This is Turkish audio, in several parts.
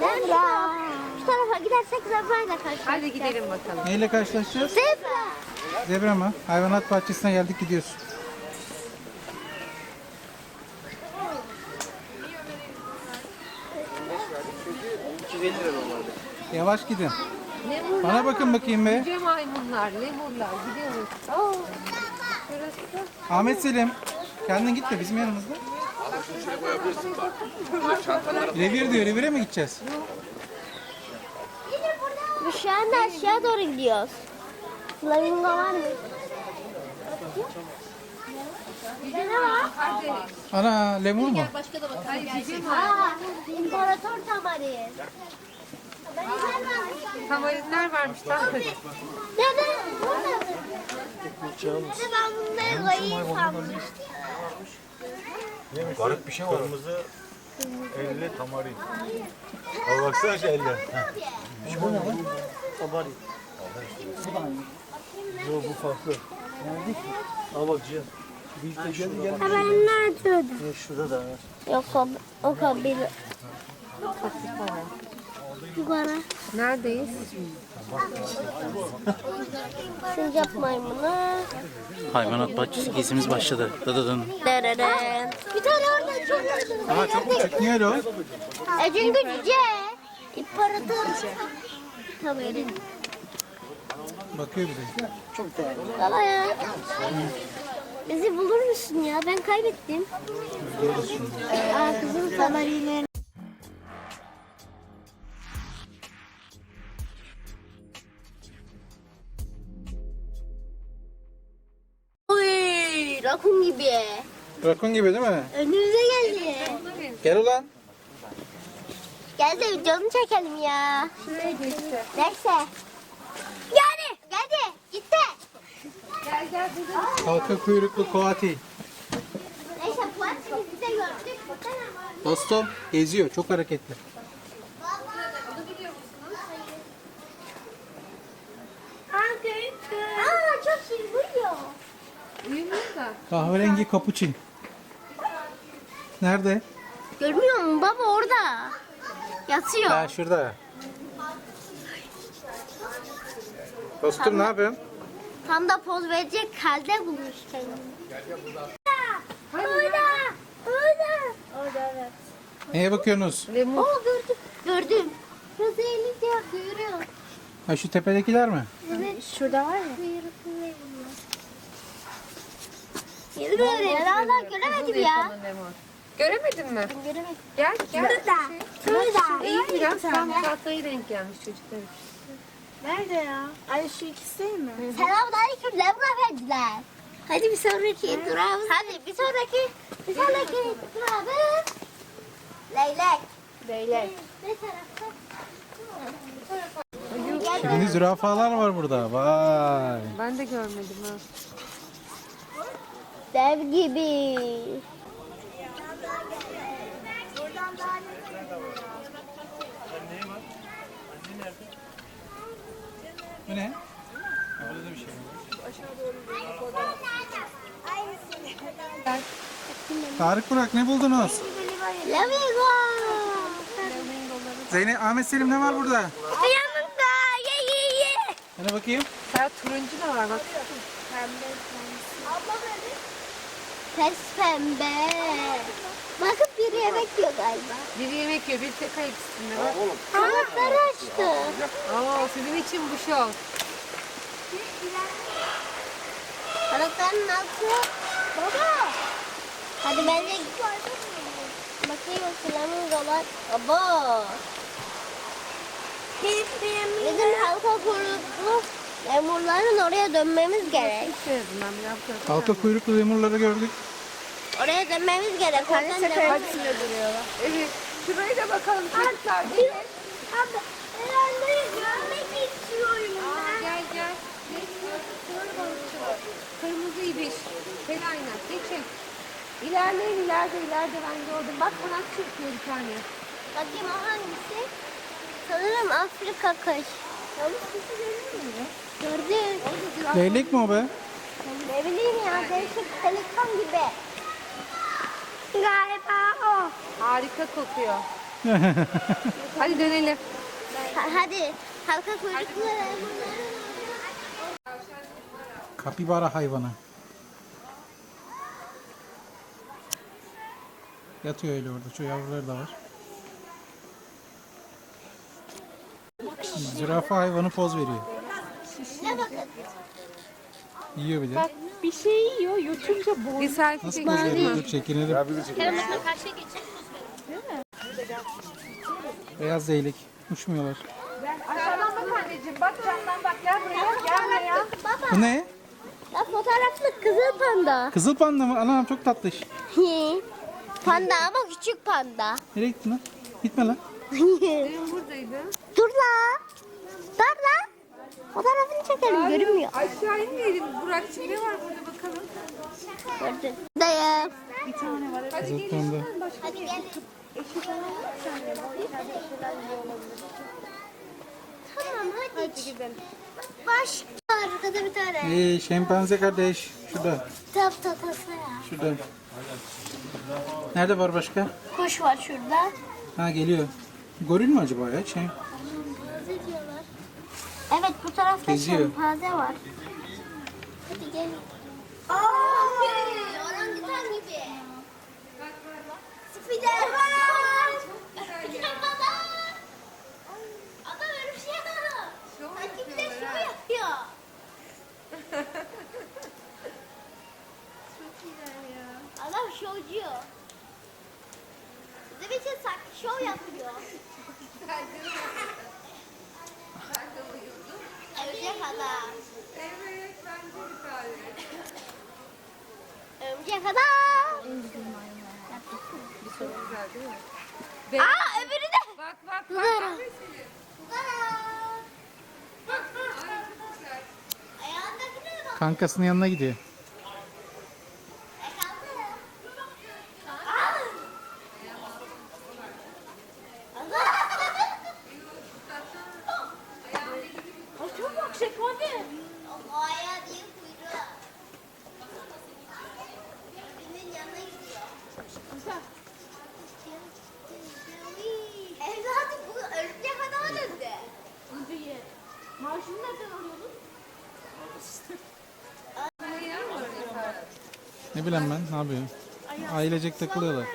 Zebra. Şu tarafa gidersek zebrayla karşılaşacağız. Hadi gidelim bakalım. Neyle karşılaşacağız? Zebra. Zebra mı? Hayvanat bahçesine geldik gidiyoruz. Yavaş gidin. Lemurlar Bana bakın bakayım be. Yüce maymunlar, lemurlar. Gidiyoruz. Oo. Şurası. Ahmet Selim. Kendin git de bizim yanımızda. Revir diyor. Revire mi gideceğiz? Biz şu anda aşağı doğru gidiyoruz. Flamingo var mı? Ne var? Ana lemur mu? Hayır, yüce maymun. Aa, İmparator tamarin. Tamarinler varmış. Tam Dede, burada. Dede ben bunları koyayım sandım. Garip bir şey var. Kırmızı elle tamarin. Al baksana şu elle. Şu ne lan? Tamarin. Yok bu farklı. Al bak Cihan. Bir de gel gel. Ben nerede? Ya Şurada da var. Yok o, o kabile. Yukarı. Neredeyiz? Sincap maymunu. Hayvanat bahçesi gezimiz başladı. Dıdıdın. Dereren. Bir tane orada çok gördüm. Ama çok küçük. Niye o? E çünkü cüce. İmparator. Tamarin. Bakıyor bize. Baba ya. Bizi bulur musun ya? Ben kaybettim. Aa kızım. Oy, rakun gibi. Rakun gibi değil mi? Önümüze geldi. Gel ulan. Gel de videonu çekelim ya. Neyse. Yani. Geldi. Gitti. Gel gel. Halka kuyruklu koati. Neyse bu hepsini biz de gördük. Dostum geziyor. Çok hareketli. Aa çok iyi buyuyor. Uyumuyor da. Kahverengi kapuçin. Nerede? Görmüyor musun baba orada? Yatıyor. Ha şurada. Dostum ne yapıyorsun? Tam da poz verecek halde bulmuş kendini. Orada. Orada. Orada evet. Neye bakıyorsunuz? Lemur. Oo gördüm. Gördüm. Şurada elince görüyor. Ha şu tepedekiler mi? Evet. Şurada var ya. Yeni böyle. Hala göremedim ya. Sana lemur. Göremedin mi? Göremedim. Gel gel. Şurada. Şurada. İyi biraz tam tahtayı denk gelmiş çocuklar. Nerede ya? Ay şu ikisi değil mi? Selamünaleyküm efendiler. Hadi bir sonraki durağımız. Hadi bir sonraki. Bir sonraki durağımız. Leylek. Leylek. Ne tarafta? Şimdi zürafalar var burada. Vay. Ben de görmedim ha. Dev gibi. Bu ne? Burada da bir şey var. Tarık Burak ne buldunuz? Lamigo. Zeynep, Ahmet Selim ne var burada? Yanımda. Ye ye ye. Hani bakayım. Sen turuncu da var bak. Pes pembe. Bakın biri yemek yiyor galiba. Biri yemek yiyor, biri tek ayak üstünde bak. Kanatları açtı. Aa, sizin için bu şov. Kanatlarının altı. Baba. Hadi ben de bakayım flamingolar. Abo. Bizim halka kuyruklu lemurların oraya dönmemiz gerek. Ben gördüm. Halka kuyruklu lemurları gördük. Oraya dönmemiz gerek. Oradan devam duruyorlar. Evet, şuraya da bakalım çocuklar. Gelin. Abi, herhalde görmek istiyorum Aa, gel gel. Kırmızı ibiş. Felayna. Geçin. İlerleyin ileride ileride ben gördüm. Bak kanat çırpıyor bir tane. Bakayım o hangisi? Sanırım Afrika kaş. Gördüm. Leylek mi o be? Ne bileyim ya değişik pelikan gibi. Galiba o. Harika kokuyor. Hadi dönelim. Ha- hadi halka kuyruklu. Kapibara hayvanı. Yatıyor öyle orada. Şu yavruları da var. Zürafa hayvanı poz veriyor. Yiyor bir de. Bir şey yiyor, yutunca boğuluyor. Bir selfie Nasıl poz çekelim veriyor? Dur çekinelim. Kırmızı karşıya geçecek. Beyaz zeylek. Uçmuyorlar. Aşağıdan bak anneciğim, bak camdan bak, gel buraya, gel buraya. Baba. Bu ne? Ya fotoğraflık kızıl panda. Kızıl panda mı? Anam çok tatlış. panda ama küçük panda. Nereye gittin lan? Gitme lan. Benim buradaydı. Dur la. Dur la. Fotoğrafını çekelim görünmüyor. Aşağı inmeyelim. Burak'cığım ne var burada bakalım. Gördün. Dayı. Kızıl panda. Hadi gel. Tamam hadi. Hadi gidelim. Başka arkada bir tane. Ee, şempanze kardeş. Şurada. Tap tatası ya. Şurada. Nerede var başka? Kuş var şurada. Ha geliyor. Goril mi acaba ya? Şey. Evet bu tarafta Geziyor. şempanze var. Hadi gel. Aa, orangutan gibi. Spiderman. Spiderman. Adam öyle bir şey yapıyor. Sanki bir de şov yapıyor. Adam şovcu. Bizim için şov yapıyor. Örümcek adam. Evet bence bir tane. Örümcek adam. Çok güzel değil mi? Aa öbürü de. Bak bak bak. De bak. Kankasının yanına gidiyor. Ay çok bak şekerli. O ayağı değil kuyruğu. Birinin yanına gidiyor. Evladım bu örümcek adama döndü. Maaşını nereden alıyordun? Ne bileyim ben ne yapıyor? Ailecek takılıyorlar.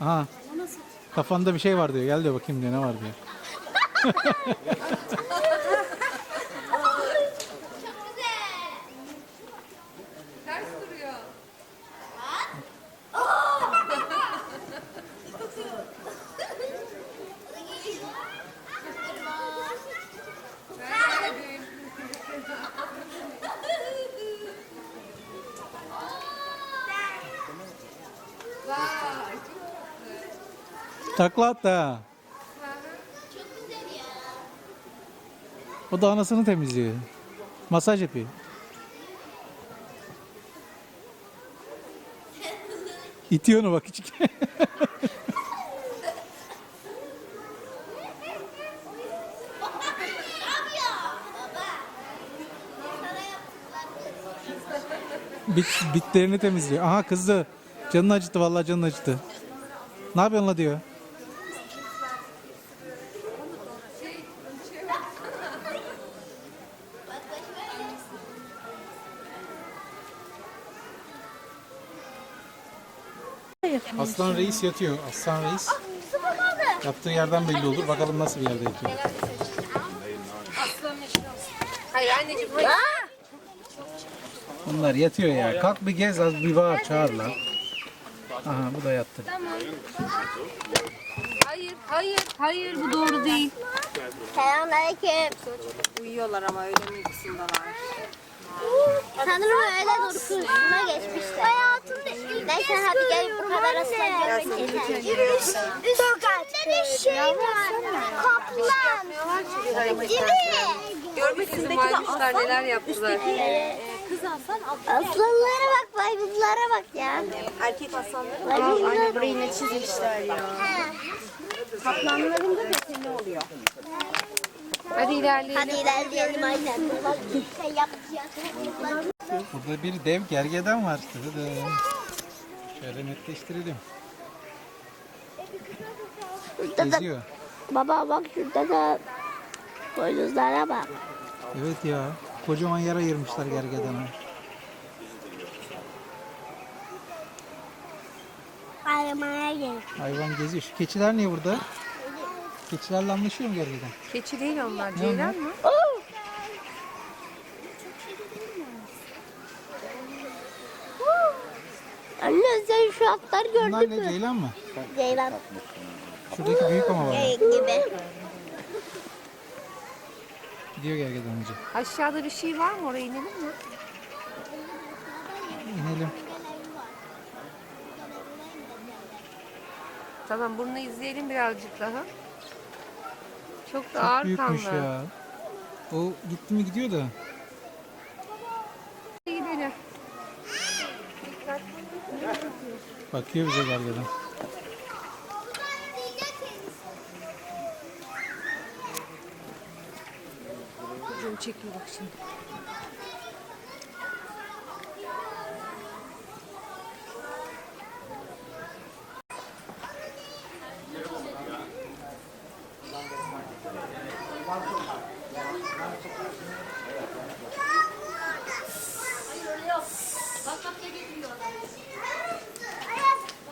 Aha. Kafanda bir şey var diyor. Gel diyor bakayım diyor. Ne var diyor. Çok güzel. Ters duruyor. Vay Takla hatta. Çok güzel ya. O da anasını temizliyor. Masaj yapıyor. İtiyor onu bak küçük. Bit, bitlerini temizliyor. Aha kızdı. Canını acıttı vallahi canını acıttı. Ne yapıyorsun la diyor. Aslan reis yatıyor. Aslan reis. Yattığı yerden belli olur. Bakalım nasıl bir yerde yatıyor. Hayır anneciğim hayır. Bunlar yatıyor ya. Kalk bir gez az bir bağır çağır lan. Aha bu da yattı. Hayır hayır hayır bu doğru değil. Selamünaleyküm. Uyuyorlar ama öğlen uykusundalar. Sanırım öğlen uykusuna geçmişler. Neyse hadi gel bu kadar aslan görmek yeter. De şey var. Kaplan. Değil mi? Görmek izin vermişler neler yaptılar. Aslanlara bak, baybuzlara bak ya. Erkek aslanları var. Baybuzlar. Aynı burayı ne çizmişler ya. Kaplanların da deseni oluyor. Hadi ilerleyelim. Hadi ilerleyelim aynen. Bak şey. Burada bir dev gergedan var. Şöyle netleştirelim. Şurada da, Geziyor. baba bak şurada da boynuzlara bak. Evet ya. Kocaman yer ayırmışlar gergedana. Aramaya gel. Hayvan geziyor. Şu keçiler niye burada? Keçilerle anlaşıyor mu gergeden? Keçi değil onlar. Ceylan mı? Sen şu atlar Bunlar gördün ne? mü? Ceylan mı? Ceylan Şuradaki büyük ama var. gibi. Gidiyor gergeden önce. Aşağıda bir şey var mı? Oraya inelim mi? İnelim. Tamam bunu izleyelim birazcık daha. Çok da Çok ağır büyükmüş kanlı. ya. O gitti mi gidiyor da. Gidelim. Bakıyor bize gergeden. Çocuğum çekiyor bak şimdi.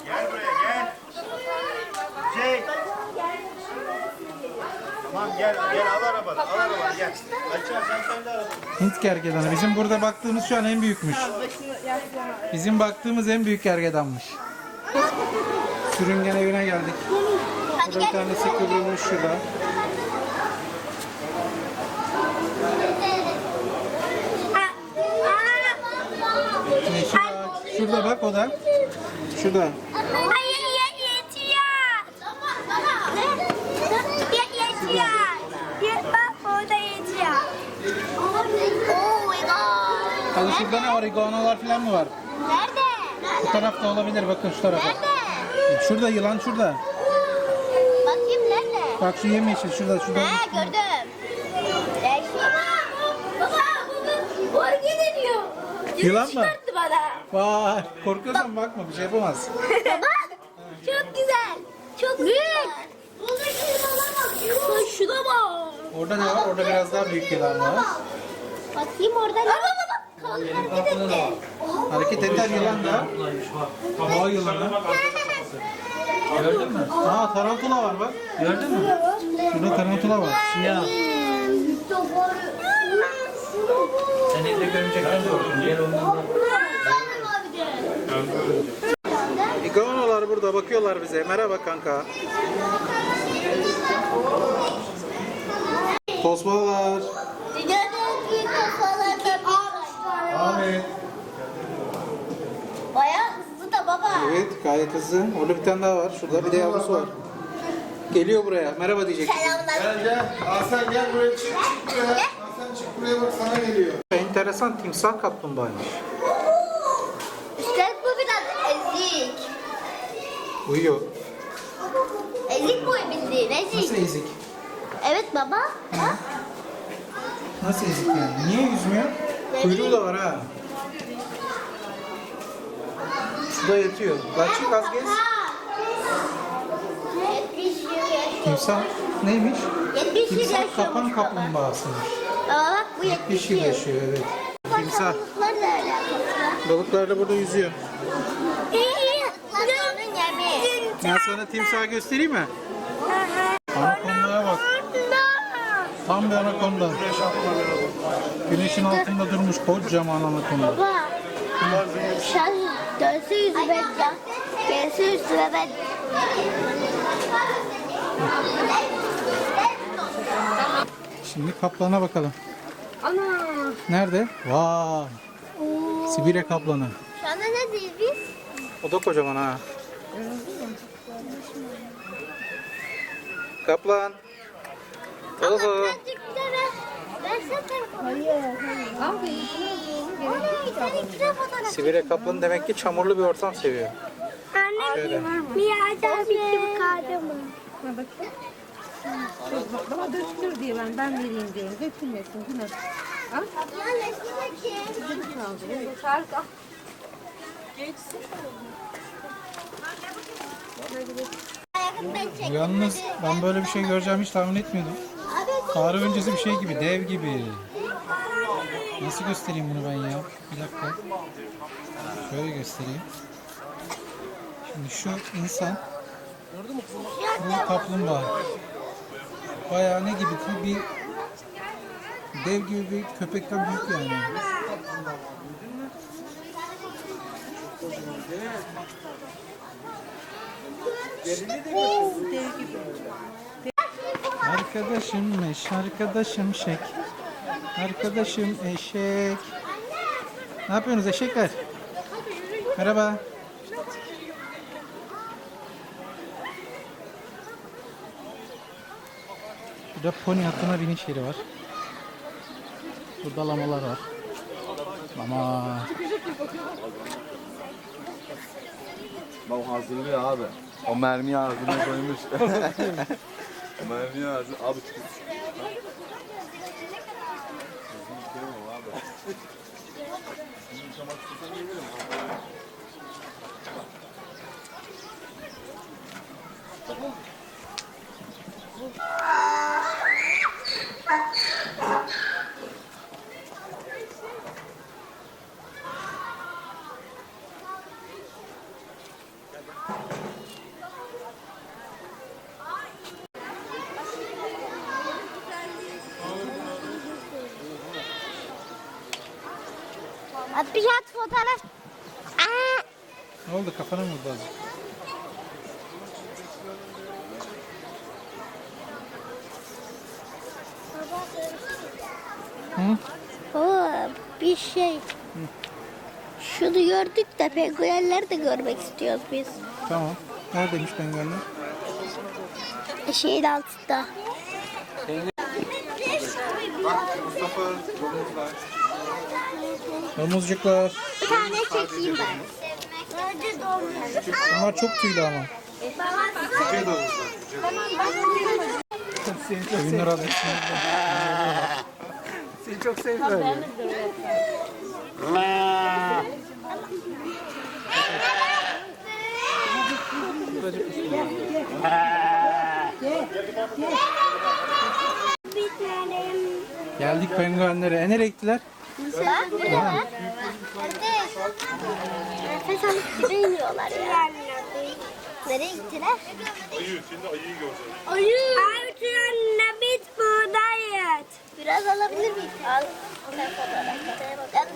Gel buraya gel. Şey. Tamam gel gel al arabanı al arabanı gel. Açar sen kendi arabanı. Hint gergedanı. Bizim burada baktığımız şu an en büyükmüş. Bizim baktığımız en büyük gergedanmış. Sürüngen evine geldik. Burada bir tanesi kıvrılmış şurada. Ağaç. Şurada bak o da. Şurada. Hayır yetiyor. Yetiyor. Bak orada yetiyor. Oh my god. Hadi şurada ne var? İguanalar falan mı var? Nerede? Bu tarafta olabilir. Bakın şu tarafa. Nerede? Şurada yılan şurada. Bakayım nerede? Bak şu yemyeşil şurada şurada. Ha gördüm. Yılan mı? Çıkarttı bana. Vay korkuyorsan bakma bir şey yapamaz. Baba çok güzel. Çok büyük. Buradaki yılana bak. Şuna bak. Orada ne var? Orada biraz daha büyük yılan var. Bakayım orada ne? Baba Kalk hareket etti. Hareket eden yılan da. Boğa yılanı. Gördün mü? Aa tarantula var bak. Gördün mü? Şurada tarantula var. Ya sen evde görümcekten doğurdun. Gel ondan da. İguanalar burada bakıyorlar bize. Merhaba kanka. Tosbalar. Dünyada en büyük kafalardan Ahmet. Bayağı hızlı da baba. Evet gayet hızlı. Orada bir tane daha var. Şurada bir de yavrusu var. Geliyor buraya. Merhaba diyecek. Selamlar. Gel gel. Hasan gel buraya çık. Çık buraya. Hasan çık buraya bak sana geliyor. Enteresan timsah kaplumbağaymış. Üstelik bu biraz ezik. Uyuyor. Ezik bu bildiğin Nasıl ezik. ezik? Evet baba. Bak. Nasıl ezik yani? Niye yüzmüyor? Kuyruğu da var ha. Şurada yatıyor. Bak çık az gez. 70 yıl yaşıyor. Timsah neymiş? 70 yıl Timsah kapan kaplumbağasıymış. Baba bak bu 70 70 yıl yaşıyor evet. Timsah. Balıklar da burada yüzüyor. Yemeği. Ben sana timsahı göstereyim mi? Anakondaya bak. Tam bir anakonda. Güneşin altında durmuş kocaman anakonda. Baba. Sen dönse can. Gelse ben. Şimdi kaplana bakalım. Ana! Nerede? Vay. Sibirya kaplanı. Şu anda neredeyiz biz? O da kocaman ha. Kaplan. Oho. Birazcık bir de ver. Versene telefonu. Hayır. İkide fotoğraf. Sibirya kaplanı demek ki çamurlu bir ortam seviyor. Anne Şöyle. Miyacı abi gibi kaldı mı? Ha bakayım. Dur, Bana döktür diye ben ben vereyim diye. Dökülmesin mi? Al. Ben çektim. Yalnız ben böyle bir şey göreceğimi hiç tahmin etmiyordum. Tarih öncesi bir şey gibi, dev gibi. Nasıl göstereyim bunu ben ya? Bir dakika. Şöyle göstereyim. Şimdi şu insan, bu kaplumbağa. Bayağı ne gibi bu bir dev gibi bir köpekten büyük yani. Arkadaşım eş, arkadaşım şek. Arkadaşım eşek. Ne yapıyorsunuz eşekler? Merhaba. Burada pony atına biniş yeri var. Burada lamalar var. Lama. Bak hazırlıyor abi. O mermi ağzına koymuş. o mermi ağzı. Abi çıkın. At bir at fotoğraf. Aa, Ne oldu kafana mı vurdu azıcık? Hı? Oo, bir şey. Şunu gördük de penguenleri de görmek istiyoruz biz. Tamam. Neredeymiş penguenler? Şeyin altında. Mustafa domuzlar. Domuzcuklar. Bir tane çekeyim ben. Nerede domuz? Bunlar çok tüylü ama. Cüce domuzlar. Cüce. Oyunlar adı. Seni çok tane. Geldik penguenlere. E nereye gittiler? Bak ne var? Nefes alıp ya. Nereye gittiler? Ayı, şimdi ayıyı göreceğiz. Ayı. Ayı, biz buradayız. Biraz alabilir miyim? Al. Ben fotoğraf.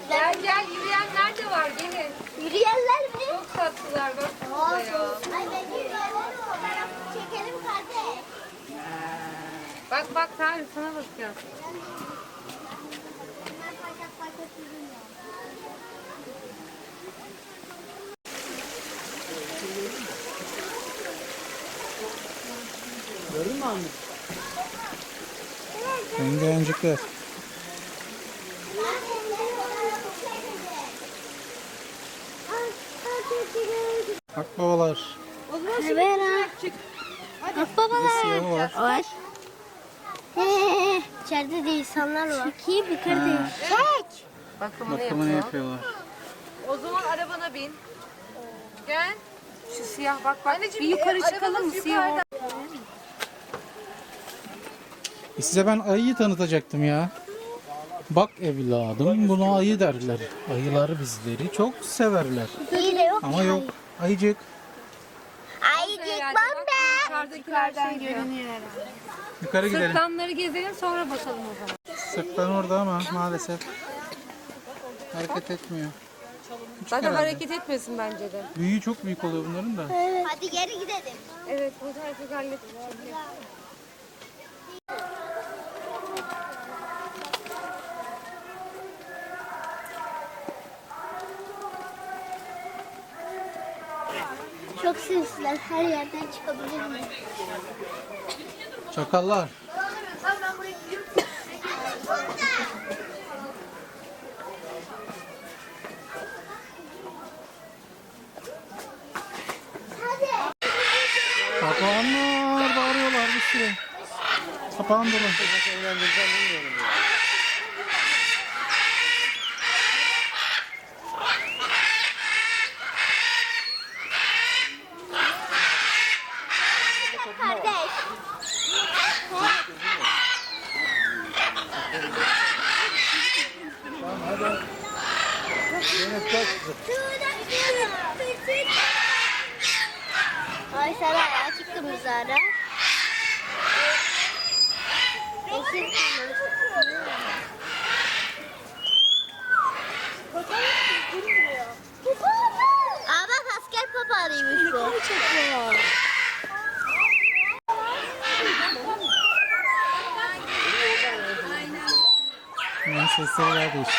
Gel gel yürüyenler de var gelin. Yürüyenler mi? Çok tatlılar bak burada ya. Ay ben yürüyenler fotoğraf çekelim kardeş. Bak bak Tarık sana bakıyorum. Penguencikler. Akbabalar. Vera. Bak babalar. Siyahı var. Var. He, içeride de insanlar var. Çekeyim mi kardeş? Çek. Bakımını Bakımını yapıyor. yapıyorlar. O zaman arabana bin. Gel. Şu siyah bak bak. Anneciğim, bir yukarı e, çıkalım mı siyah? yukarıda. E size ben ayıyı tanıtacaktım ya. Bak evladım buna ayı derler. Ayılar bizleri çok severler. Hile yok. Ama yok. Ayıcık. Ay çıkmam ben. Dışarıdakilerden görünüyor. Yukarı gidelim. Sırtlanları gezelim sonra bakalım o zaman. Sırtlan orada ama maalesef hareket etmiyor. Küçük Zaten herhalde. hareket etmesin bence de. Büyüğü çok büyük oluyor bunların da. Hadi geri gidelim. Evet bu tarafa hallettik. Çok sinsiler. Her yerden çıkabilir mi? Çakallar. Papağanlar bağırıyorlar bir sürü. Papağan dolu. kardeş. Ay sana ya çıktım üzere. Yeşil Aa bak asker papağanıymış bu. Yani sesleri daha değişik.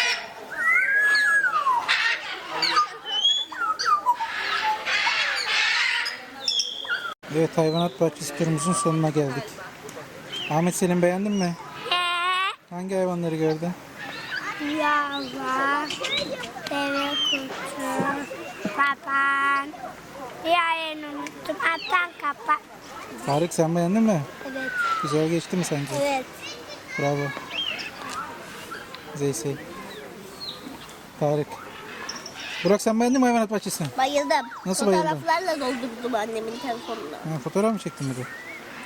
Evet hayvanat bahçesi turumuzun sonuna geldik. Ahmet Selim beğendin mi? Hangi hayvanları gördün? Yava, deve kurtu, papan, diğerini unuttum, atan kapak. Tarık sen beğendin mi? Evet, Güzel geçti mi sence? evet. Bravo. Zeysel. Tarık. Burak sen beğendin mi hayvanat bahçesini? Bayıldım. Nasıl bayıldın? Fotoğraflarla doldurdum annemin telefonunu. Ha, fotoğraf mı çektin bir de?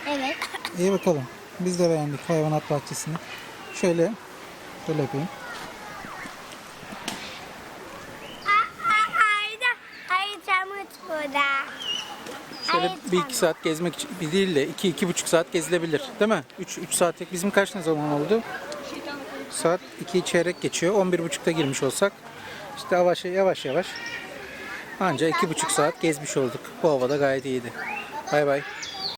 Evet. İyi bakalım. Biz de beğendik hayvanat bahçesini. Şöyle, şöyle yapayım. Burada. Şöyle bir iki saat gezmek için bir değil de iki iki buçuk saat gezilebilir değil mi? Üç, üç saatlik bizim kaç ne zaman oldu? Saat iki çeyrek geçiyor. On bir buçukta girmiş olsak işte yavaş yavaş yavaş anca iki buçuk saat gezmiş olduk. Bu havada gayet iyiydi. Bay bay.